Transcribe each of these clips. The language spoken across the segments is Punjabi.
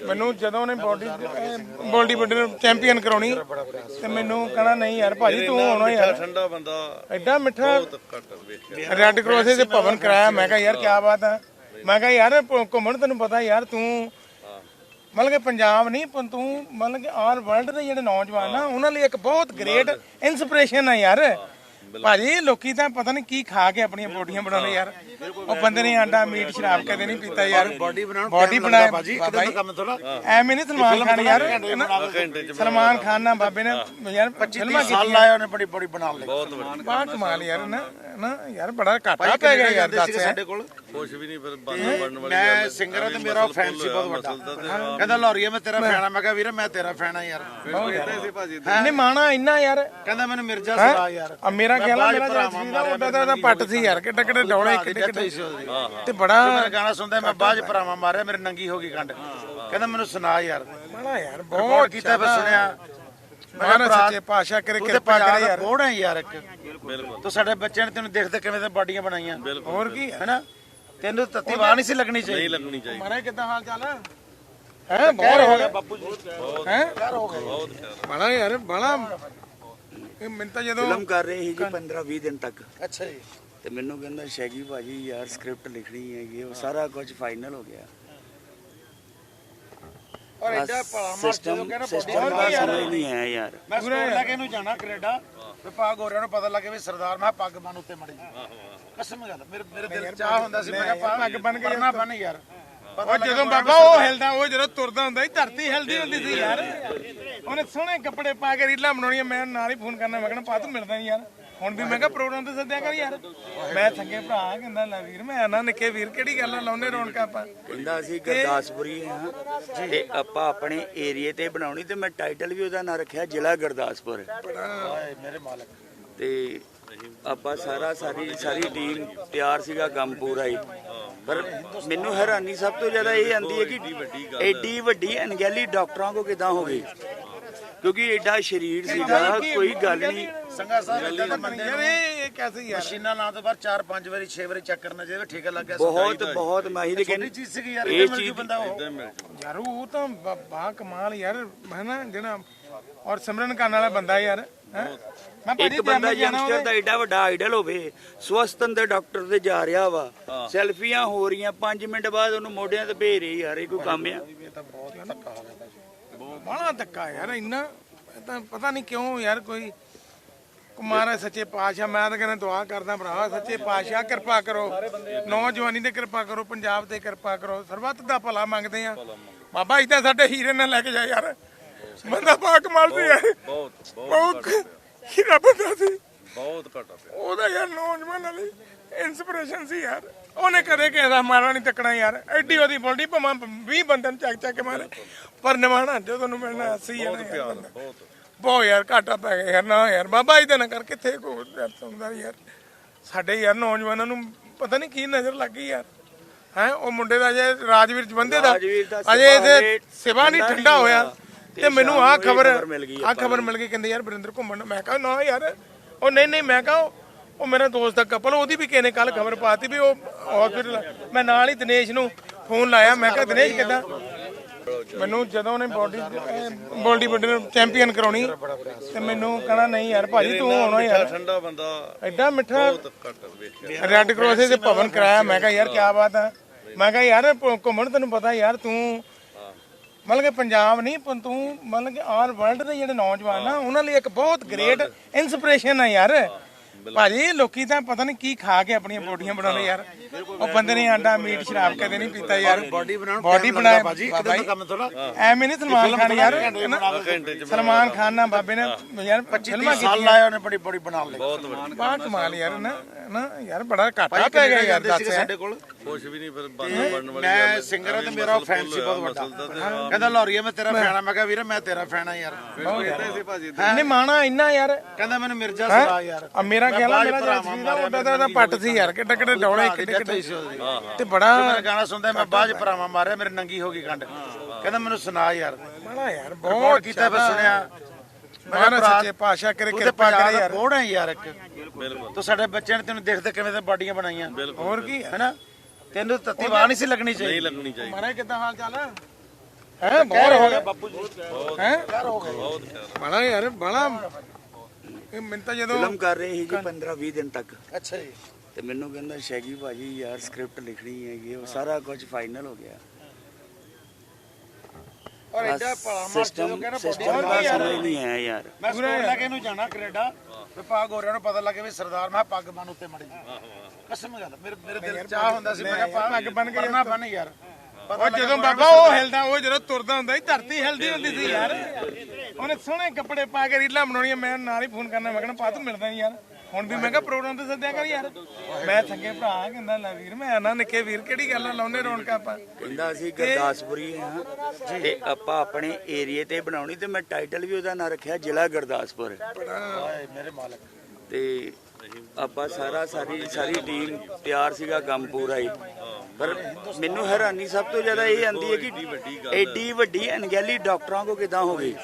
ਮੈਨੂੰ ਜਦੋਂ ਉਹਨੇ ਬੋਡੀ ਬੋਡੀ ਬਿਲਡਰ ਚੈਂਪੀਅਨ ਕਰਾਉਣੀ ਤੇ ਮੈਨੂੰ ਕਹਣਾ ਨਹੀਂ ਯਾਰ ਭਾਜੀ ਤੂੰ ਆਉਣਾ ਯਾਰ। ਠੰਡਾ ਬੰਦਾ ਐਡਾ ਮਿੱਠਾ ਰੈੱਡ ਕ੍ਰਾਸ ਦੇ ਭਵਨ ਕਰਾਇਆ। ਮੈਂ ਕਿਹਾ ਯਾਰ ਕੀ ਬਾਤ ਹੈ ਮੈਂ ਕਿਹਾ ਯਾਰ ਘੁੰਮਣ ਤੈਨੂੰ ਪਤਾ ਯਾਰ ਤੂੰ ਮਤਲਬ ਕਿ ਪੰਜਾਬ ਨਹੀਂ ਪਰ ਤੂੰ ਮਤਲਬ ਕਿ ਆਲ ਵਰਲਡ ਦੇ ਜਿਹੜੇ ਨੌਜਵਾਨ ਆ ਉਹਨਾਂ ਲਈ ਇੱਕ ਬਹੁਤ ਗ੍ਰੇਟ ਇਨਸਪੀਰੇਸ਼ਨ ਆ ਯਾਰ। ਭਾਜੀ ਲੋਕੀ ਤਾਂ ਪਤਾ ਨਹੀਂ ਕੀ ਖਾ ਕੇ ਆਪਣੀਆਂ ਬੋਡੀਆਂ ਬਣਾਉਂਦੇ ਯਾਰ। ਉਹ ਬੰਦੇ ਨੇ ਆਂਡਾ ਮੀਟ ਸ਼ਰਾਬ ਕਦੇ ਨਹੀਂ ਪੀਤਾ ਯਾਰ। ਬਾਡੀ ਬਣਾਉਣ ਬਾਡੀ ਬਣਾਇਆ ਬਾਜੀ ਇੱਕ ਦਿਨ ਦਾ ਕੰਮ ਥੋੜਾ ਐਵੇਂ ਨਹੀਂ ਸਲਮਾਨ ਖਾਨ ਯਾਰ ਘੰਟੇ ਚ ਸਲਮਾਨ ਖਾਨ ਨਾਲ ਬਾਬੇ ਨੇ ਯਾਰ 25 ਫਿਲਮਾਂ ਸਾਲ ਲਾਇਆ ਉਹਨੇ ਬੜੀ ਬੜੀ ਬਣਾਉਣ ਲਈ। ਬਹੁਤ ਵੱਡੀ ਬਾਹਰ ਕਮਾਲ ਯਾਰ ਨਾ ਨਾ ਯਾਰ ਬੜਾ ਘਾਟਾ ਪੈ ਗਿਆ ਯਾਰ ਦੱਸ ਸਾਡੇ ਕੋਲ? ਕੁਛ ਵੀ ਨਹੀਂ ਫਿਰ ਬਣਨ ਬਣਨ ਵਾਲੀ ਮੈਂ ਸਿੰਗਰ ਤੇ ਮੇਰਾ ਫੈਨ ਸੀ ਬਹੁਤ ਵੱਡਾ। ਕਹਿੰਦਾ ਲੋਰੀਆ ਮੈਂ ਤੇਰਾ ਫੈਨ ਆ। ਮੈਂ ਕਿਹਾ ਵੀਰੇ ਮੈਂ ਤੇਰਾ ਫੈਨ ਆ ਯਾਰ। ਨਹੀਂ ਮਾਣਾ ਇੰਨਾ ਯਾਰ। ਕਹਿੰਦਾ ਮੈਨੂੰ ਮਿਰਜ਼ਾ ਸੁਣਾ ਯਾਰ। ਆ ਮੇਰਾ ਖਿਆਲ ਆ ਮੇਰਾ ਜਿਹੜਾ ਸੀ ਨਾ ਉਹਦਾ ਤਾਂ ਉਹਦਾ ਪੱਟ ਸੀ ਯਾਰ ਕਿੱਡੇ ਕਿੱਡੇ ਡੌਲੇ ਕਿੱਡੇ ਕਿੱਡੇ। ਤੇ ਬੜਾ ਮੇਰਾ ਗਾਣਾ ਸੁਣਦਾ ਮੈਂ ਬਾਅਦ ਚ ਭਰਾਵਾਂ ਮਾਰਿਆ ਮੇਰੇ ਨੰਗੀ ਹੋ ਗਈ ਕੰਡ। ਕਹਿੰਦਾ ਮੈਨੂੰ ਸੁਣਾ ਯਾਰ। ਬੜਾ ਯਾਰ ਬਹੁਤ ਕੀਤਾ ਫਿਰ ਸੁਣਿਆ। ਮਾਨਾ ਸੱਚੇ ਪਾਸ਼ਾ ਕਰੇ ਕਿਰਪਾ ਕਰੇ ਦਾ ਯਾਰ। ਕੋੜ ਹੈ ਯਾਰ ਇੱਕ। ਬਿਲਕੁਲ। ਤੂੰ ਸਾਡੇ ਬੱਚਿਆਂ ਨੇ ਤੈਨੂੰ ਦੇਖਦੇ ਕਿਵੇਂ ਤੇ ਬਾਡੀਆਂ ਬਣਾਈਆਂ। ਹੋਰ ਕੀ ਹੈਨਾ? ਤੈਨੂੰ ਤੱਤੀ ਵਾਹ ਨਹੀਂ ਸੀ ਲੱਗਣੀ ਨਹੀਂ ਚਾਹੀਦੀ ਲੱਗਣੀ ਚਾਹੀਦੀ। ਮਾਰੇ ਕਿਦਾਂ ਹਾਲ ਚਾਲ ਹੈ ਹੈ ਬਹੁਤ ਹੋ ਗਿਆ। ਬਾਪੂ ਜੀ। ਹੈ? ਬਹੁਤ ਖਿਆਲ ਬੜਾ ਯਾਰ ਬੜਾ ਇਹ ਮੈਨੂੰ ਤਾਂ ਜਦੋਂ ਫਿਲਮ ਕਰ ਰਹੇ ਸੀ ਜੀ 15 20 ਦਿਨ ਤੱਕ। ਅੱਛਾ ਜੀ। ਤੇ ਮੈਨੂੰ ਕਹਿੰਦਾ ਸ਼ੈਗੀ ਭਾਜੀ ਯਾਰ ਸਕ੍ਰਿਪਟ ਲਿਖਣੀ ਹੈਗੀ ਉਹ ਸਾਰਾ ਕੁਝ ਫਾਈਨਲ ਹੋ ਗਿਆ। ਔਰ ਐਡਾ ਭਲਾ ਮਾਰ ਜਦੋਂ ਕਹਿੰਦਾ ਦਾ ਸਮਝ ਨਹੀਂ ਆਇਆ ਯਾਰ। ਮੈਂ ਸਕੂਲ ਲੈ ਕੇ ਇਹਨੂੰ ਜਾਣਾ ਕੈਨੇਡਾ। ਤੇ ਪਾ ਗੋਰਿਆਂ ਨੂੰ ਪਤਾ ਲੱਗੇ ਵੀ ਸਰਦਾਰ ਮੈਂ ਕਿਹਾ ਪੱਗ ਬੰਨ ਉੱਤੇ ਮੜੀ ਕਸਮ ਗੱਲ ਮੇਰੇ ਮੇਰੇ ਦਿਲ ਚ ਚਾਹ ਹੁੰਦਾ ਸੀ ਮੈਂ ਕਿਹਾ ਪੱਗ ਬੰਨ੍ਹ ਕੇ ਪਰਨਾ ਬੰਨ ਯਾਰ। ਉਹ ਜਦੋਂ ਬਾਬਾ ਉਹ ਹਿਲਦਾ ਉਹ ਜਦੋਂ ਤੁਰਦਾ ਹੁੰਦਾ ਸੀ ਧਰਤੀ ਹਿਲਦੀ ਹੁੰਦੀ ਸੀ ਯਾਰ। ਉਹਨੇ ਸੋਹਣੇ ਕੱਪੜੇ ਪਾ ਕੇ ਰੀਲਾਂ ਬਣਾਉਣੀਆਂ ਮੈਂ ਨਾਲ ਹੀ ਫੋਨ ਕਰਨਾ ਮੈਂ ਕਹਿੰਦਾ ਪਾ ਤੂੰ ਮਿਲਦਾ ਨਹੀਂ ਯਾਰ। ਹੁਣ ਵੀ ਮੈਂ ਕਿਹਾ ਪ੍ਰੋਗਰਾਮ ਤੇ ਸੱਦਿਆ ਕਰ ਯਾਰ। ਮੈਂ ਸੰਗੇ ਭਰਾ ਕਹਿੰਦਾ ਲੈ ਵੀਰ ਮੈਂ ਆਣਾ ਨਿੱਕੇ ਵੀਰ ਕਿਹੜੀ ਗੱਲ ਆ ਲਾਉਨੇ ਰੌਣਕਾਂ ਆਪਾਂ। ਕਹਿੰਦਾ ਅਸੀਂ ਗੁਰਦਾਸਪੁਰੀ ਹਾਂ ਤੇ ਆਪਾਂ ਆਪਣੇ ਏਰੀਏ ਤੇ ਬਣਾਉਣੀ ਤੇ ਮੈਂ ਟਾਈਟਲ ਵੀ ਉਹਦਾ ਨਾਂ ਰੱਖਿਆ ਜ਼ਿਲ੍ਹਾ ਗੁਰਦਾਸਪੁਰ। ਹਾਏ ਮੇਰੇ ਮਾਲਕ। ਤੇ ਆਪਾਂ ਸਾਰਾ ਸਾਰੀ ਸਾਰੀ ਟੀਮ ਤਿਆਰ ਸੀਗਾ ਕੰਮ ਪੂਰਾ ਹੀ। ਪਰ ਮੈਨੂੰ ਹੈਰਾਨੀ ਸਭ ਤੋਂ ਜ਼ਿਆਦਾ ਇਹ ਆਂਦੀ ਹੈ ਕਿ ਐਡੀ ਵੱਡੀ ਅਣਗਹਿਲੀ ਡਾਕਟਰਾਂ ਕੋ ਕਿਦਾਂ ਹੋ ਗਈ? ਕਿਉਂਕਿ ਐਡਾ ਸਰੀਰ ਸੀਗਾ ਕੋਈ ਗੱਲ ਨਹੀਂ। ਸੰਗਾ ਸਾਹਿਬ ਦੇ ਬੰਦੇ ਨੂੰ ਇਹ ਕੈਸੇ ਯਾਰ ਮਸ਼ੀਨਾਂ ਲਾਂ ਤੋਂ ਬਾਅਦ 4-5 ਵਾਰੀ 6 ਵਾਰੀ ਚੈੱਕ ਕਰਨਾ ਚਾਹੀਦਾ ਠੇਕਾ ਲੱਗ ਗਿਆ ਬਹੁਤ ਬਹੁਤ ਮਾਹਿਰ ਛੋਟੀ ਕਹਿੰਦੇ ਚੀਜ਼ ਸੀਗੀ ਯਾਰ ਇਹ ਇਹ ਮਿਲ ਜੂ ਚੀਜ਼- ਬੰਦਾ। ਯਾਰ ਉਹ ਤਾਂ ਬ- ਕਮਾਲ ਯਾਰ ਹੈ ਨਾ ਜਿਹੜਾ ਔਰ ਸਿਮਰਨ ਕਰਨ ਵਾਲਾ ਬੰਦਾ ਯਾਰ। ਇੱਕ ਬੰਦਾ ਯੰਗਸਟਰ ਦਾ ਐਡਾ ਵੱਡਾ ਆਈਡਲ ਹੋਵੇ ਸਵਸਥਨ ਦੇ ਡਾਕਟਰ ਤੇ ਜਾ ਰਿਹਾ ਵਾ ਸੈਲਫੀਆਂ ਹੋ ਰਹੀਆਂ 5 ਮਿੰਟ ਬਾਅਦ ਉਹਨੂੰ ਮੋਢਿਆਂ ਤੇ ਭੇਜ ਰਹੀ ਯਾਰ ਇਹ ਕੋਈ ਕੰਮ ਆ? ਬੜਾ ਧੱਕਾ ਯਾਰ ਇੰਨਾ ਤਾਂ ਪਤਾ ਨਹੀਂ ਕਿਉਂ ਯਾਰ ਕੋਈ ਕੁਮਾਰ ਸੱਚੇ ਪਾਤਸ਼ਾਹ ਮੈਂ ਤਾਂ ਕਹਿੰਦਾ ਦੁਆ ਕਰਦਾ ਭਰਾ ਸੱਚੇ ਪਾਤਸ਼ਾਹ ਕਿਰਪਾ ਕਰੋ। ਨੌਜਵਾਨੀ ਤੇ ਕਿਰਪਾ ਕਰੋ ਪੰਜਾਬ ਤੇ ਕਿਰਪਾ ਕਰੋ ਸਰਬੱਤ ਦਾ ਭਲਾ ਮੰਗਦੇ ਆ। ਬਾਬਾ ਇਦਾਂ ਸਾਡੇ ਹੀਰੇ ਨਾਲ ਲੈ ਕੇ ਜਾ ਯਾਰ। ਬੰਦਾ ਪਾ ਕਮਾਲ ਸੀ ਯਾਰ ਬਹੁਤ ਬਹੁਤ ਬਹੁਤ ਹੀਰਾ ਬੰਦਾ ਸੀ। ਬਹੁਤ ਘਟਾ ਪਿਆ। ਉਹਦਾ ਯਾਰ ਨੌਜਵਾਨਾਂ ਲਈ ਇਨਸਪੀਰੇਸ਼ਨ ਸੀ ਯਾਰ। ਉਹਨੇ ਕਦੇ ਕਿਸੇ ਦਾ ਮਾਰਾ ਨਹੀਂ ਤੱਕਣਾ ਯਾਰ। ਐਡੀ ਉਹਦੀ ਬੋਲਦੀ ਭਾਵੇਂ 20 ਬੰਦੇ ਨੂੰ ਚੱਕ ਚੱਕ ਕੇ ਮਾਰੇ। ਪਰ ਨਿਮਾਣਾ ਜਦੋਂ ਨੂੰ ਮਿਲਣਾ ਸੀ ਯਾਰ ਯਾਰ ਬੰਦਾ। ਬਹੁਤ। ਬਹੁਤ ਯਾਰ ਘਾਟਾ ਪੈ ਗਿਆ ਯਾਰ। ਨਾ ਯਾਰ ਬਾਬਾ ਇਦਾਂ ਨਾ ਕਰ ਕਿੱਥੇ ਕੋ ਹੁੰਦਾ ਯਾਰ। ਸਾਡੇ ਯਾਰ ਨੌਜਵਾਨਾਂ ਨੂੰ ਪਤਾ ਨਹੀਂ ਕੀ ਨਜ਼ਰ ਲੱਗ ਗਈ ਯਾਰ। ਹੈ ਉਹ ਮੁੰਡੇ ਦਾ ਜੇ ਰਾਜਵੀਰ ਜਵੰਦੇ ਦਾ। ਅਜੇ ਸਿਵਾ ਇਹਦੇ ਸਿਵਾ ਨਹੀਂ ਠੰਡਾ ਹੋਇਆ। ਤੇ ਮੈਨੂੰ ਆਹ ਖਬਰ ਆਹ ਖਬਰ ਮਿਲ ਗਈ ਕਹਿੰਦੇ ਯਾਰ ਵਰਿੰਦਰ ਘੁੰਮਣ ਨੂੰ। ਮੈਂ ਕਿਹਾ ਨਾ ਯਾਰ ਉਹ ਨਹੀਂ ਨਹੀਂ ਮੈਂ ਕਿਹਾ ਉਹ- ਮੇਰਾ ਦੋਸਤ ਦਾ ਕਪਲ ਉਹਦੀ ਵੀ ਕਿਸੇ ਨੇ ਕੱਲ ਖਬਰ ਪਾਤੀ ਵੀ ਉਹ ਹਸਪੀਟਲ ਮੈਂ ਨਾਲ ਹੀ ਦਿਨੇਸ਼ ਨੂੰ ਫੋਨ ਲਾਇਆ। ਮੈਂ ਕਿਹਾ ਦਿਨੇਸ਼ ਕਿੱਦਾਂ? ਮੈਨੂੰ ਜਦੋਂ ਉਹਨੇ ਬੋਡੀ ਬੋਡੀ ਬਿਲਡਰ ਚੈਂਪੀਅਨ ਕਰਾਉਣੀ ਤੇ ਮੈਨੂੰ ਕਹਣਾ ਨਹੀਂ ਯਾਰ ਭਾਜੀ ਤੂੰ ਆਉਣਾ ਯਾਰ ਠੰਡਾ ਬੰਦਾ ਐਡਾ ਮਿੱਠਾ ਰੈੱਡ ਕ੍ਰਾਸ ਦੇ ਭਵਨ ਕਰਾਇਆ। ਮੈਂ ਕਿਹਾ ਯਾਰ ਕੀ ਬਾਤ ਹੈ ਮੈਂ ਕਿਹਾ ਯਾਰ ਘੁੰਮਣ ਤੈਨੂੰ ਪਤਾ ਯਾਰ ਤੂੰ ਮਤਲਬ ਕਿ ਪੰਜਾਬ ਨਹੀਂ ਪਰ ਤੂੰ ਮਤਲਬ ਕਿ ਆਲ ਵਰਲਡ ਦੇ ਜਿਹੜੇ ਨੌਜਵਾਨ ਆ ਉਹਨਾਂ ਲਈ ਇੱਕ ਬਹੁਤ ਗ੍ਰੇਟ ਇਨਸਪੀਰੇਸ਼ਨ ਆ ਯਾਰ। ਭਾਜੀ ਲੋਕੀ ਤਾਂ ਪਤਾ ਨਹੀਂ ਕੀ ਖਾ ਕੇ ਆਪਣੀਆਂ ਬੋਡੀਆਂ ਬਣਾਉਂਦੇ ਯਾਰ। ਉਹ ਬੰਦੇ ਨੇ ਆਂਡਾ ਮੀਟ ਸ਼ਰਾਬ ਕਦੇ ਨਹੀਂ ਪੀਤਾ ਯਾਰ। ਬਾਡੀ ਬਣਾਉਣ ਬਾਡੀ ਬਣਾਇਆ ਬਾਜੀ ਇੱਕ ਦਿਨ ਦਾ ਕੰਮ ਥੋੜਾ ਐਵੇਂ ਨਹੀਂ ਸਲਮਾਨ ਖਾਨ ਯਾਰ ਸਲਮਾਨ ਖਾਨ ਨਾਲ ਬਾਬੇ ਨੇ ਯਾਰ 25 ਫਿਲਮਾਂ ਸਾਲ ਲਾਇਆ ਉਹਨੇ ਬੜੀ ਬੜੀ ਬਣਾਉਣ ਲਈ। ਬਹੁਤ ਵੱਡੀ ਬਾਹਰ ਕਮਾਲ ਯਾਰ ਨਾ ਨਾ ਯਾਰ ਬੜਾ ਘਾਟਾ ਪੈ ਗਿਆ ਯਾਰ ਦੱਸ ਸਾਡੇ ਕੋਲ? ਕੁਛ ਵੀ ਨਹੀਂ ਫਿਰ ਬਣਨ ਬਣਨ ਵਾਲੀ ਮੈਂ ਸਿੰਗਰ ਤੇ ਮੇਰਾ ਫੈਨ ਸੀ ਬਹੁਤ ਵੱਡਾ। ਕਹਿੰਦਾ ਲੋਰੀਆ ਮੈਂ ਤੇਰਾ ਫੈਨ ਆ ਮੈਂ ਕਿਹਾ ਵੀਰੇ ਮੈਂ ਤੇਰਾ ਫੈਨ ਆ ਯਾਰ। ਨਹੀਂ ਮਾਣਾ ਇੰਨਾ ਯਾਰ। ਕਹਿੰਦਾ ਮੈਨੂੰ ਮਿਰਜ਼ਾ ਸੁਣਾ ਯਾਰ। ਆ ਮੇਰਾ ਖਿਆਲ ਮੇਰਾ ਜਿਹੜਾ ਸੀ ਨਾ ਉਹਦਾ ਤਾਂ ਉਹਦਾ ਪੱਟ ਸੀ ਯਾਰ ਕਿੱਡੇ ਕਿੱਡੇ ਡੌਲੇ ਕਿੱਡੇ ਤੇ ਬੜਾ ਗਾਣਾ ਸੁਣਦਾ ਮੈਂ ਚ ਭਰਾਵਾਂ ਮਾਰਿਆ ਮੇਰੇ ਨੰਗੀ ਹੋ ਗਈ ਕੰਡ। ਕਹਿੰਦਾ ਮੈਨੂੰ ਸੁਣਾ ਯਾਰ। ਬੜਾ ਯਾਰ ਬਹੁਤ ਕੀਤਾ ਫਿਰ ਸੁਣਿਆ। ਮਾਨਾ ਸੱਚੇ ਪਾਤਸ਼ਾਹ ਕਰੇ ਕਿਰਪਾ ਕਰੇ ਯਾਰ। ਕੋੜ ਹੈ ਯਾਰ ਇੱਕ? ਬਿਲਕੁਲ। ਤੂੰ ਸਾਡੇ ਬੱਚਿਆਂ ਨੇ ਤੈਨੂੰ ਦੇਖਦੇ ਕਿਵੇਂ ਤੇ ਬਾਡੀਆਂ ਬਣਾਈਆਂ। ਹੋਰ ਕੀ? ਹੈਨਾ? ਤੈਨੂੰ ਤੱਤੀ ਵਾਹ ਨਹੀਂ ਸੀ ਲੱਗਣੀ ਨਹੀਂ ਚਾਹੀਦੀ ਲੱਗਣੀ ਚਾਹੀਦੀ। ਮਾਰਾ ਕਿੱਦਾਂ ਹਾਲ ਚਾਲ ਹੈ ਹੈ ਬਹੁਤ ਹੋ ਗਿਆ। ਬਾਪੂ ਜੀ। ਹੈ? ਯਾਰ ਹੋ ਗਏ ਬਹੁਤ ਬੜਾ ਯਾਰ ਬੜਾ। ਇਹ ਮੈਨੂੰ ਤਾਂ ਜਦੋਂ ਫਿਲਮ ਕਰ ਰਹੇ ਸੀ ਜੀ 15 20 ਦਿਨ ਤੱਕ। ਅੱਛਾ ਜੀ। ਤੇ ਮੈਨੂੰ ਕਹਿੰਦਾ ਸ਼ੈਗੀ ਭਾਜੀ ਯਾਰ ਸਕ੍ਰਿਪਟ ਲਿਖਣੀ ਹੈਗੀ ਉਹ ਸਾਰਾ ਕੁਝ ਫਾਈਨਲ ਹੋ ਗਿਆ। ਔਰ ਐਡਾ ਭਲਾ ਮਾਰ ਜਦੋਂ ਕਹਿੰਦਾ ਸਿਸਟਮ ਦਾ ਸਮਝ ਨਹੀਂ ਆਇਆ ਯਾਰ। ਮੈਂ ਸਕੂਲ ਲੈ ਕੇ ਇਹਨੂੰ ਜਾਣਾ ਕੈਨੇਡਾ ਵਿਭਾਗ ਹੋਰਿਆਂ ਨੂੰ ਪਤਾ ਲੱਗੇ ਵੀ ਸਰਦਾਰ ਮੈਂ ਪੱਗ ਬੰਨ ਉੱਤੇ ਮੜੀ ਕਸਮ ਗੱਲ ਮੇਰੇ ਮੇਰੇ ਦਿਲ ਚਾਹ ਹੁੰਦਾ ਸੀ ਮੈਂ ਕਿਹਾ ਪੱਗ ਬੰਨ੍ਹ ਕੇ ਪਰਨਾ ਬੰਨ ਯਾਰ। ਉਹ ਜਦੋਂ ਬਾਬਾ ਉਹ ਹਿਲਦਾ ਉਹ ਜਦੋਂ ਤੁਰਦਾ ਹੁੰਦਾ ਸੀ ਧਰਤੀ ਹਿਲਦੀ ਹੁੰਦੀ ਸੀ ਯਾਰ। ਉਹਨੇ ਸੋਹਣੇ ਕੱਪੜੇ ਪਾ ਕੇ ਰੀਲਾਂ ਬਣਾਉਣੀਆਂ ਮੈਂ ਨਾਲ ਹੀ ਫੋਨ ਕਰਨਾ ਮੈਂ ਕਹਿੰਦਾ ਪਾ ਤੂੰ ਮਿਲਦਾ ਨੀ ਯਾਰ। ਹੁਣ ਵੀ ਮੈਂ ਕਿਹਾ ਪ੍ਰੋਗਰਾਮ ਤੇ ਸੱਦਿਆ ਕਰ ਯਾਰ। ਮੈਂ ਚੰਗੇ ਭਰਾ ਕਹਿੰਦਾ ਲੈ ਵੀਰ ਮੈਂ ਆਣਾ ਨਿੱਕੇ ਵੀਰ ਕਿਹੜੀ ਗੱਲ ਆ ਲਾਉਨੇ ਰੌਣਕਾਂ ਆਪਾਂ। ਕਹਿੰਦਾ ਅਸੀਂ ਗੁਰਦਾਸਪੁਰੀ ਹਾਂ ਤੇ ਆਪਾਂ ਆਪਣੇ ਏਰੀਏ ਤੇ ਬਣਾਉਣੀ ਤੇ ਮੈਂ ਟਾਈਟਲ ਵੀ ਉਹਦਾ ਨਾਂ ਰੱਖਿਆ ਜ਼ਿਲ੍ਹਾ ਗੁਰਦਾਸਪੁਰ। ਹਾਏ ਮੇਰੇ ਮਾਲਕ ਤੇ ਆਪਾਂ ਸਾਰਾ ਸਾਰੀ ਸਾਰੀ ਟੀਮ ਤਿਆਰ ਸੀਗਾ ਕੰਮ ਪੂਰਾ ਹੀ। ਪਰ ਮੈਨੂੰ ਹੈਰਾਨੀ ਸਭ ਤੋਂ ਜ਼ਿਆਦਾ ਇਹ ਆਂਦੀ ਹੈ ਕਿ ਐਡੀ ਵੱਡੀ ਅਣਗਹਿਲੀ ਡਾਕਟਰਾਂ ਕੋ ਕਿਦਾਂ ਹੋ ਗਈ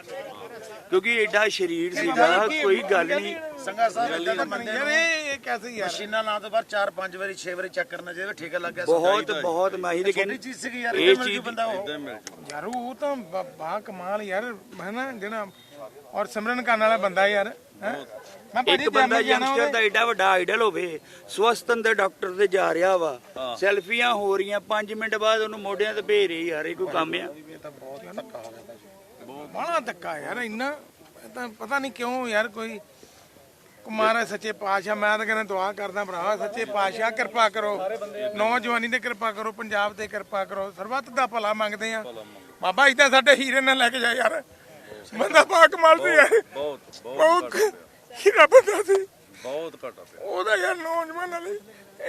ਕਿਉਂਕਿ ਐਡਾ ਸ਼ਰੀਰ ਸੀਗਾ ਕੋਈ ਗੱਲ ਨਹੀਂ। ਸੰਗਾ ਸਾਹਿਬ ਏਦਾਂ ਦੇ ਬੰਦੇ ਨੂੰ ਇਹ ਕੈਸੇ ਯਾਰ? ਮਸ਼ੀਨਾਂ ਨਾਂ ਤੋਂ ਬਾਅਦ 4-5 ਵਾਰੀ 6 ਵਾਰੀ ਚੈੱਕ ਕਰਨਾ ਚਾਹੀਦਾ ਠੇਕਾ ਲੱਗ ਗਿਆ ਬਹੁਤ ਬਹੁਤ ਮਾਹੀ ਦੇ ਕਹਿੰਦੇ ਚੀਜ਼ ਸੀਗੀ ਯਾਰ ਇਹ ਮਿਲ ਜੂ ਬੰਦਾ ਉਹ। ਇਦਾਂ ਯਾਰ ਉਹ ਤਾਂ ਬ- ਕਮਾਲ ਯਾਰ ਹੈ ਨਾ ਜਿਹੜਾ ਔਰ ਸਿਮਰਨ ਕਰਨ ਵਾਲਾ ਬੰਦਾ ਯਾਰ ਹੈਂ? ਇੱਕ ਬੰਦਾ ਯੰਗਸਟਰ ਦਾ ਐਡਾ ਵੱਡਾ ਆਈਡਲ ਹੋਵੇ ਸਵਸਥਨ ਦੇ ਡਾਕਟਰ ਤੇ ਜਾ ਰਿਹਾ ਵਾ ਸੈਲਫੀਆਂ ਹੋ ਰਹੀਆਂ 5 ਮਿੰਟ ਬਾਅਦ ਉਹਨੂੰ ਮੋਢਿਆਂ ਤੇ ਭੇਜ ਰਹੀ ਯਾਰ ਇਹ ਕੋਈ ਕੰਮ ਆ? ਬੜਾ ਧੱਕਾ ਯਾਰ ਇੰਨਾ ਤਾਂ ਪਤਾ ਨਹੀਂ ਕਿਉਂ ਯਾਰ ਕੋਈ ਕੁਮਾਰ ਸੱਚੇ ਪਾਤਸ਼ਾਹ ਮੈਂ ਤਾਂ ਕਹਿੰਦਾ ਦੁਆ ਕਰਦਾ ਭਰਾ ਸੱਚੇ ਪਾਤਸ਼ਾਹ ਕਿਰਪਾ ਕਰੋ। ਨੌਜਵਾਨੀ ਤੇ ਕਿਰਪਾ ਕਰੋ ਪੰਜਾਬ ਤੇ ਕਿਰਪਾ ਕਰੋ। ਸਰਬੱਤ ਦਾ ਭਲਾ ਮੰਗਦੇ ਆ ਬਾਬਾ ਇਦਾਂ ਸਾਡੇ ਹੀਰੇ ਨਾਲ ਲੈ ਕੇ ਜਾ ਯਾਰ। ਬੰਦਾ ਪਾ ਕਮਾਲ ਸੀ ਯਾਰ ਬਹੁਤ ਬਹੁਤ ਬਹੁਤ ਹੀਰਾ ਬੰਦਾ ਸੀ। ਬਹੁਤ ਘਟਾ ਪਿਆ। ਉਹਦਾ ਯਾਰ ਨੌਜਵਾਨਾਂ ਲਈ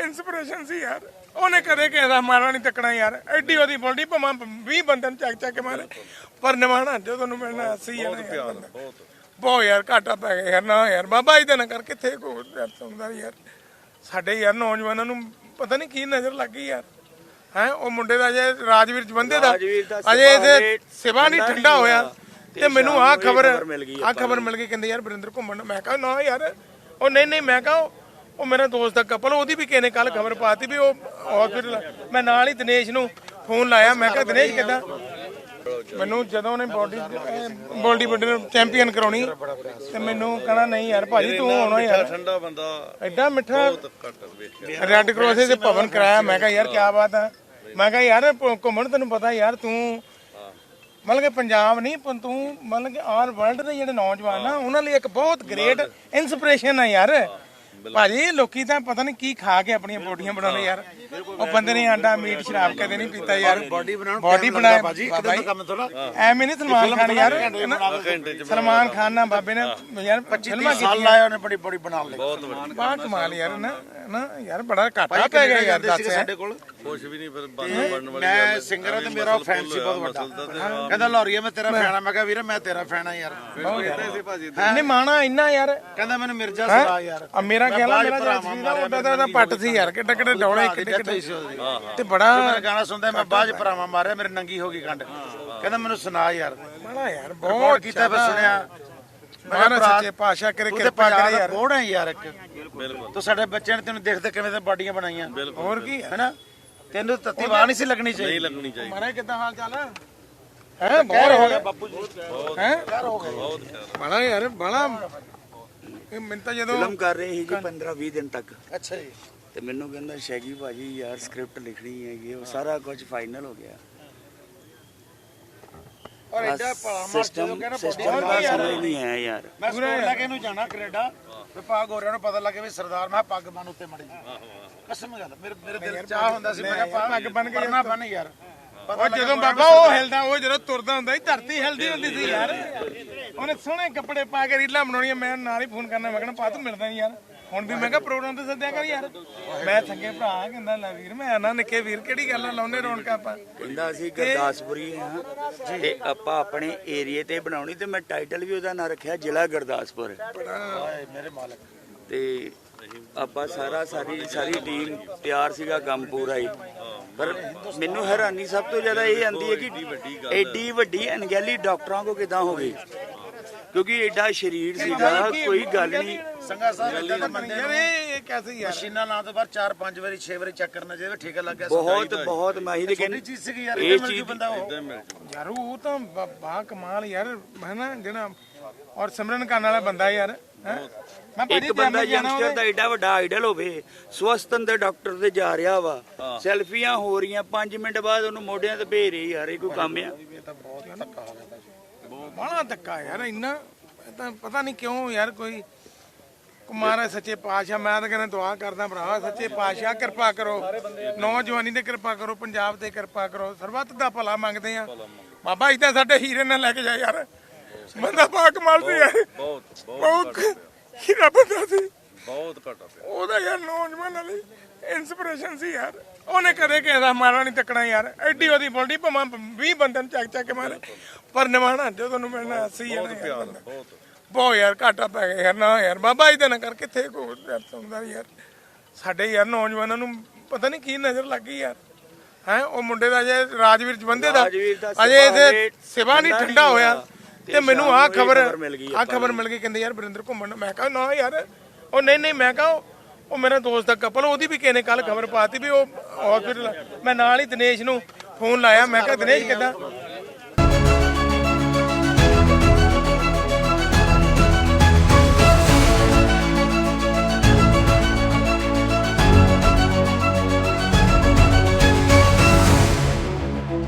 ਇਨਸਪੀਰੇਸ਼ਨ ਸੀ ਯਾਰ। ਉਹਨੇ ਕਦੇ ਦਾ ਮਾਰਾ ਨਹੀਂ ਤੱਕਣਾ ਯਾਰ। ਐਡੀ ਉਹਦੀ ਬੋਲਦੀ ਭਮਾ 20 ਬੰਦਨ ਚੱਕ ਚੱਕ ਕੇ ਮਾਰੇ। ਪਰ ਨਿਵਾਣਾ ਜਦੋਂ ਨੂੰ ਮਿਲਣਾ ਸੀ ਯਾਰ ਪਿਆਰ ਬਹੁਤ। ਬਹੁਤ ਯਾਰ ਘਾਟਾ ਪੈ ਗਿਆ ਯਾਰ ਨਾ ਯਾਰ। ਬਾਬਾ ਇਹਦਾ ਨਾ ਕਰ ਕਿੱਥੇ ਕੋ ਸੁਣਦਾ ਯਾਰ। ਸਾਡੇ ਯਾਰ ਨੌਜਵਾਨਾਂ ਨੂੰ ਪਤਾ ਨਹੀਂ ਕੀ ਨਜ਼ਰ ਲੱਗ ਗਈ ਯਾਰ। ਹੈ ਉਹ ਮੁੰਡੇ ਦਾ ਜੇ ਰਾਜਵੀਰ ਜਵੰਦੇ ਦਾ। ਅਜੇ ਇਹਦੇ ਸਿਵਾ ਨਹੀਂ ਠੰਡਾ ਹੋਇਆ। ਤੇ ਮੈਨੂੰ ਆਹ ਖਬਰ ਆਹ ਖਬਰ ਮਿਲ ਗਈ ਕਹਿੰਦੇ ਯਾਰ ਵਰਿੰਦਰ ਘੁੰਮਣ। ਮੈਂ ਕਿਹਾ ਨਾ ਯਾਰ ਉਹ ਨਹੀਂ ਨਹੀਂ ਮੈਂ ਕਿਹਾ ਉਹ- ਉਹ ਮੇਰਾ ਦੋਸਤ ਦਾ ਕਪਲ ਉਹਦੀ ਵੀ ਕਿਸੇ ਨੇ ਕੱਲ ਖਬਰ ਪਾਤੀ ਵੀ ਉਹ ਹਸਪੀਟਲ ਮੈਂ ਨਾਲ ਹੀ ਦਿਨੇਸ਼ ਨੂੰ ਫੋਨ ਲਾਇਆ। ਮੈਂ ਕਿਹਾ ਦਿਨੇਸ਼ ਕਿੱਦਾਂ? ਮੈਨੂੰ ਜਦੋਂ ਉਹਨੇ ਬੋਡੀ ਬੋਡੀ ਬਿਲਡਰ ਚੈਂਪੀਅਨ ਕਰਾਉਣੀ ਤੇ ਮੈਨੂੰ ਕਹਣਾ ਨਹੀਂ ਯਾਰ ਭਾਜੀ ਤੂੰ ਆਉਣਾ ਯਾਰ ਠੰਡਾ ਬੰਦਾ ਐਡਾ ਮਿੱਠਾ ਰੈੱਡ ਕ੍ਰਾਸ ਦੇ ਭਵਨ ਕਰਾਇਆ ਮੈਂ ਕਿਹਾ ਯਾਰ ਕੀ ਬਾਤ ਆ। ਮੈਂ ਕਿਹਾ ਯਾਰ ਘੁੰਮਣ ਤੈਨੂੰ ਪਤਾ ਯਾਰ ਤੂੰ ਮਤਲਬ ਕਿ ਪੰਜਾਬ ਨਹੀਂ ਪਰ ਤੂੰ ਮਤਲਬ ਕਿ ਆਲ ਵਰਲਡ ਦੇ ਜਿਹੜੇ ਨੌਜਵਾਨ ਆ ਉਹਨਾਂ ਲਈ ਇੱਕ ਬਹੁਤ ਗ੍ਰੇਟ ਇਨਸਪੀਰੇਸ਼ਨ ਆ ਯਾਰ। ਭਾਜੀ ਲੋਕੀ ਤਾਂ ਪਤਾ ਨਹੀਂ ਕੀ ਖਾ ਕੇ ਆਪਣੀਆਂ ਬੋਡੀਆਂ ਬਣਾਉਂਦੇ ਯਾਰ। ਉਹ ਬੰਦੇ ਨੇ ਆਂਡਾ ਮੀਟ ਸ਼ਰਾਬ ਕਦੇ ਨਹੀਂ ਪੀਤਾ ਯਾਰ। ਬਾਡੀ ਬਣਾਉਣ ਬਾਡੀ ਬਣਾਇਆ ਕੰਮ ਥੋੜਾ ਐਵੇਂ ਨਹੀਂ ਸਲਮਾਨ ਖਾਨ ਯਾਰ ਸਲਮਾਨ ਖਾਨ ਨਾਲ ਬਾਬੇ ਨੇ ਯਾਰ 25 ਫਿਲਮਾਂ ਸਾਲ ਲਾਇਆ ਉਹਨੇ ਬੜੀ ਬੜੀ ਬਣਾ ਲਈ। ਬਹੁਤ ਕਮਾਲ ਯਾਰ ਨਾ ਨਾ ਯਾਰ ਬੜਾ ਘਾਟਾ ਪੈ ਗਿਆ ਯਾਰ ਦੱਸ। ਸਾਡੇ ਕੋਲ? ਕੁਛ ਵੀ ਨਹੀਂ ਫਿਰ ਬੰਨ ਬਣਨ ਵਾਲੀ ਮੈਂ ਸਿੰਗਰ ਆ ਤੇ ਮੇਰਾ ਫੈਨ ਸੀ ਬਹੁਤ ਵੱਡਾ। ਕਹਿੰਦਾ ਲੌਰੀਆ ਮੈਂ ਤੇਰਾ ਫੈਨ ਆ। ਮੈਂ ਕਿਹਾ ਵੀਰੇ ਮੈਂ ਤੇਰਾ ਫੈਨ ਆ ਯਾਰ। ਨਹੀਂ ਮਾਣਾ ਇੰਨਾ ਯਾਰ। ਕਹਿੰਦਾ ਮੈਨੂੰ ਮਿਰਜ਼ਾ ਸਲਾ ਯਾਰ। ਆ ਮੇਰਾ ਖਿਆਲ ਆ ਮੇਰਾ ਜਿਹੜਾ ਸੀ ਨਾ ਉਹਦਾ ਤਾਂ ਉਹਦਾ ਪੱਟ ਸੀ ਯਾਰ ਕਿੱਡੇ ਕਿੱਡੇ ਡੌਲੇ ਕਿੱਡੇ ਕਿੱਡੇ। ਤੇ ਬੜਾ ਮੇਰਾ ਗਾਣਾ ਸੁਣਦਾ ਮੈਂ ਚ ਭਰਾਵਾਂ ਮਾਰਿਆ ਮੇਰੇ ਨੰਗੀ ਹੋ ਗਈ ਕੰਡ। ਕਹਿੰਦਾ ਮੈਨੂੰ ਸੁਣਾ ਯਾਰ। ਬੜਾ ਯਾਰ ਬਹੁਤ ਕੀਤਾ ਫਿਰ ਸੁਣਿਆ। ਮਾਰਾ ਸੱਚੇ ਪਾਸ਼ਾ ਕਰੇ ਕਿਰਪਾ ਕਰੇ ਦਾ ਯਾਰ। ਬੋੜ ਹੈ ਯਾਰ ਇੱਕ? ਬਿਲਕੁਲ। ਤੂੰ ਸਾਡੇ ਬੱਚਿਆਂ ਨੇ ਤੈਨੂੰ ਦੇਖਦੇ ਕਿਵੇਂ ਤੇ ਬਾਡੀਆਂ ਬਣਾਈਆਂ। ਹੋਰ ਕੀ ਹੈਨਾ ਤੈਨੂੰ ਤੱਤੀ ਵਾਹ ਨਹੀਂ ਸੀ ਲੱਗਣੀ ਨਹੀਂ ਚਾਹੀਦੀ ਲੱਗਣੀ ਚਾਹੀਦੀ। ਮਾਰਾ ਕਿੱਦਾਂ ਹਾਲ ਚਾਲ? ਹੈ ਹੈ ਬਹੁਤ ਹੋ ਗਿਆ। ਬਾਪੂ ਜੀ। ਹੈ? ਬਹੁਤ ਖਿਆਲ ਬੜਾ ਯਾਰ ਬੜਾ ਇਹ ਮੈਨੂੰ ਤਾਂ ਜਦੋਂ ਫਿਲਮ ਕਰ ਰਹੇ ਸੀ ਜੀ 15 20 ਦਿਨ ਤੱਕ। ਅੱਛਾ ਜੀ। ਤੇ ਮੈਨੂੰ ਕਹਿੰਦਾ ਸ਼ੈਗੀ ਭਾਜੀ ਯਾਰ ਸਕ੍ਰਿਪਟ ਲਿਖਣੀ ਹੈਗੀ ਉਹ ਸਾਰਾ ਕੁਝ ਫਾਈਨਲ ਹੋ ਗਿਆ। ਔਰ ਐਡਾ ਭਲਾ ਮਾਰ ਜਦੋਂ ਸਿਸਟਮ ਕਹਿੰਦਾ ਸਿਸਟਮ ਦਾ ਸਮਝ ਨਹੀਂ ਆਇਆ ਯਾਰ। ਮੈਂ ਸਕੂਲ ਲੈ ਕੇ ਇਹਨੂੰ ਜਾਣਾ ਕੈਨੇਡਾ ਵਿਭਾਗ ਹੋਰਿਆਂ ਨੂੰ ਪਤਾ ਲੱਗੇ ਵੀ ਸਰਦਾਰ ਮੈਂ ਪੱਗ ਬੰਨ ਉੱਤੇ ਮੜੀ ਕਸਮ ਗੱਲ ਮੇਰੇ ਮੇਰੇ ਦਿਲ ਚਾਹ ਹੁੰਦਾ ਸੀ ਮੈਂ ਕਿਹਾ ਪੱਗ ਬੰਨ੍ਹ ਕੇ ਪਰਨਾ ਬੰਨ ਯਾਰ। ਉਹ ਜਦੋਂ ਬਾਬਾ ਉਹ ਹਿਲਦਾ ਉਹ ਜਦੋਂ ਤੁਰਦਾ ਹੁੰਦਾ ਸੀ ਧਰਤੀ ਹਿਲਦੀ ਹੁੰਦੀ ਸੀ ਯਾਰ। ਉਹਨੇ ਸੋਹਣੇ ਕੱਪੜੇ ਪਾ ਕੇ ਰੀਲਾਂ ਬਣਾਉਣੀਆਂ ਮੈਂ ਨਾਲ ਹੀ ਫੋਨ ਕਰਨਾ ਮੈਂ ਕਹਿੰਦਾ ਪਾ ਤੂੰ ਮਿਲਦਾ ਨੀ ਯਾਰ। ਹੁਣ ਵੀ ਮੈਂ ਕਿਹਾ ਪ੍ਰੋਗਰਾਮ ਤੇ ਸੱਦਿਆ ਕਰ ਯਾਰ। ਮੈਂ ਚੰਗੇ ਭਰਾ ਕਹਿੰਦਾ ਲੈ ਵੀਰ ਮੈਂ ਆਣਾ ਨਿੱਕੇ ਵੀਰ ਕਿਹੜੀ ਗੱਲ ਆ ਲਾਉਨੇ ਰੌਣਕਾਂ ਆਪਾਂ। ਕਹਿੰਦਾ ਅਸੀਂ ਗੁਰਦਾਸਪੁਰੀ ਹਾਂ ਤੇ ਆਪਾਂ ਆਪਣੇ ਏਰੀਏ ਤੇ ਬਣਾਉਣੀ ਤੇ ਮੈਂ ਟਾਈਟਲ ਵੀ ਉਹਦਾ ਨਾਂ ਰੱਖਿਆ ਜ਼ਿਲ੍ਹਾ ਗੁਰਦਾਸਪੁਰ। ਹਾਏ ਮੇਰੇ ਮਾਲਕ। ਤੇ ਆਪਾਂ ਸਾਰਾ ਸਾਰੀ ਸਾਰੀ ਟੀਮ ਤਿਆਰ ਸੀਗਾ ਕੰਮ ਪੂਰਾ ਹੀ ਪਰ ਮੈਨੂੰ ਹੈਰਾਨੀ ਸਭ ਤੋਂ ਜ਼ਿਆਦਾ ਇਹ ਆਂਦੀ ਹੈ ਕਿ ਐਡੀ ਵੱਡੀ ਅਣਗਹਿਲੀ ਡਾਕਟਰਾਂ ਕੋ ਕਿਦਾਂ ਹੋ ਗਈ? ਕਿਉਂਕਿ ਐਡਾ ਸ਼ਰੀਰ ਸੀਗਾ ਕੋਈ ਗੱਲ ਨਹੀਂ। ਸੰਗਾ ਸਾਹਿਬ ਏਦਾਂ ਦੇ ਬੰਦੇ ਨੂੰ ਇਹ ਕੈਸੇ ਯਾਰ? ਮਸ਼ੀਨਾਂ ਲਾਂ ਤੋਂ ਬਾਅਦ 4-5 ਵਾਰੀ 6 ਵਾਰੀ ਚੈੱਕ ਕਰਨਾ ਚਾਹੀਦਾ ਠੇਕਾ ਲੱਗ ਗਿਆ ਬਹੁਤ ਬਹੁਤ ਮਾਹੀ ਦੇ ਕਹਿੰਦੇ ਚੀਜ਼ ਸੀਗੀ ਯਾਰ ਇਹ ਮਿਲ ਜੂ ਬੰਦਾ ਉਹ। ਇਦਾਂ ਯਾਰ ਉਹ ਤਾਂ ਬ- ਕਮਾਲ ਯਾਰ ਹੈ ਨਾ ਜਿਹੜਾ ਔਰ ਸਿਮਰਨ ਕਰਨ ਵਾਲਾ ਬੰਦਾ ਯਾਰ ਹੈਂ? ਇੱਕ ਬੰਦਾ ਯੰਗਸਟਰ ਦਾ ਏਡਾ ਵੱਡਾ ਆਈਡਲ ਹੋਵੇ ਸਵਸਤਨ ਦੇ ਡਾਕਟਰ ਤੇ ਜਾ ਰਿਹਾ ਵਾ ਸੈਲਫੀਆਂ ਹੋ ਰਹੀਆਂ 5 ਮਿੰਟ ਬਾਅਦ ਉਹਨੂੰ ਮੋਢਿਆਂ ਤੇ ਭੇਜ ਰਹੀ ਯਾਰ ਇਹ ਕੋਈ ਕੰਮ ਆ। ਬੜਾ ਧੱਕਾ ਯਾਰ ਇੰਨਾ ਤਾਂ ਪਤਾ ਨਹੀਂ ਕਿਉਂ ਯਾਰ ਕੋਈ ਕੁਮਾਰ ਸੱਚੇ ਪਾਤਸ਼ਾਹ ਮੈਂ ਤਾਂ ਕਹਿੰਦਾ ਦੁਆ ਕਰਦਾ ਭਰਾ ਸੱਚੇ ਪਾਤਸ਼ਾਹ ਕਿਰਪਾ ਕਰੋ। ਨੌਜਵਾਨੀ ਤੇ ਕਿਰਪਾ ਕਰੋ ਪੰਜਾਬ ਤੇ ਕਿਰਪਾ ਕਰੋ। ਸਰਬੱਤ ਦਾ ਭਲਾ ਮੰਗਦੇ ਆ ਬਾਬਾ ਇਦਾਂ ਸਾਡੇ ਹੀਰੇ ਨਾਲ ਲੈ ਕੇ ਜਾ ਯਾਰ। ਬੰਦਾ ਪਾ ਕਮਾਲ ਸੀ ਯਾਰ ਬਹੁਤ ਬਹੁਤ ਬਹੁਤ ਹੀਰਾ ਬੰਦਾ ਸੀ। ਬਹੁਤ ਘਟਾ ਪਿਆ। ਉਹਦਾ ਯਾਰ ਨੌਜਵਾਨਾਂ ਲਈ ਇਨਸਪੀਰੇਸ਼ਨ ਸੀ ਯਾਰ। ਉਹਨੇ ਕਦੇ ਕਿਸੇ ਦਾ ਮਾਰਾ ਨਹੀਂ ਤੱਕਣਾ ਯਾਰ। ਐਡੀ ਉਹਦੀ ਬੋਲਦੀ ਭਾਵੇਂ 20 ਬੰਦਨ ਚੱਕ ਚੱਕ ਕੇ ਮਾਰੇ। ਪਰ ਨਿਵਾਣਾ ਜਦੋਂ ਤੁਹਾਨੂੰ ਮਿਲਣਾ ਸੀ ਯਾਰ ਪਿਆਰ ਬਹੁਤ। ਬਹੁਤ ਯਾਰ ਘਾਟਾ ਪੈ ਗਿਆ ਯਾਰ ਨਾ ਯਾਰ। ਬਾਬਾ ਇਹਦੇ ਨਾ ਕਰ ਕਿੱਥੇ ਕੋ ਯਾਰ ਸੁਣਦਾ ਯਾਰ? ਸਾਡੇ ਯਾਰ ਨੌਜਵਾਨਾਂ ਨੂੰ ਪਤਾ ਨਹੀਂ ਕੀ ਨਜ਼ਰ ਲੱਗ ਗਈ ਯਾਰ। ਹੈ ਉਹ ਮੁੰਡੇ ਦਾ ਜੇ ਰਾਜਵੀਰ ਜਵੰਦੇ ਦਾ। ਅਜੇ ਇਹਦੇ ਸਿਵਾ ਨਹੀਂ ਠੰਡਾ ਹੋਇਆ। ਤੇ ਮੈਨੂੰ ਆਹ ਖਬਰ ਆਹ ਖਬਰ ਮਿਲ ਗਈ ਕਹਿੰਦੇ ਯਾਰ ਵਰਿੰਦਰ ਘੁੰਮਣ। ਮੈਂ ਕਿਹਾ ਨਾ ਯਾਰ ਉਹ ਨਹੀਂ ਨਹੀਂ ਮੈਂ ਕਿਹਾ ਉਹ- ਮੇਰਾ ਦੋਸਤ ਦਾ ਕਪਲ ਉਹਦੀ ਵੀ ਕਿਸੇ ਨੇ ਕੱਲ ਖਬਰ ਪਾਤੀ ਵੀ ਉਹ ਹਸਪੀਟਲ ਮੈਂ ਨਾਲ ਹੀ ਦਿਨੇਸ਼ ਨੂੰ ਫੋਨ ਲਾਇਆ। ਮੈਂ ਕਿਹਾ ਦਿਨੇਸ਼ ਕਿੱਦਾਂ?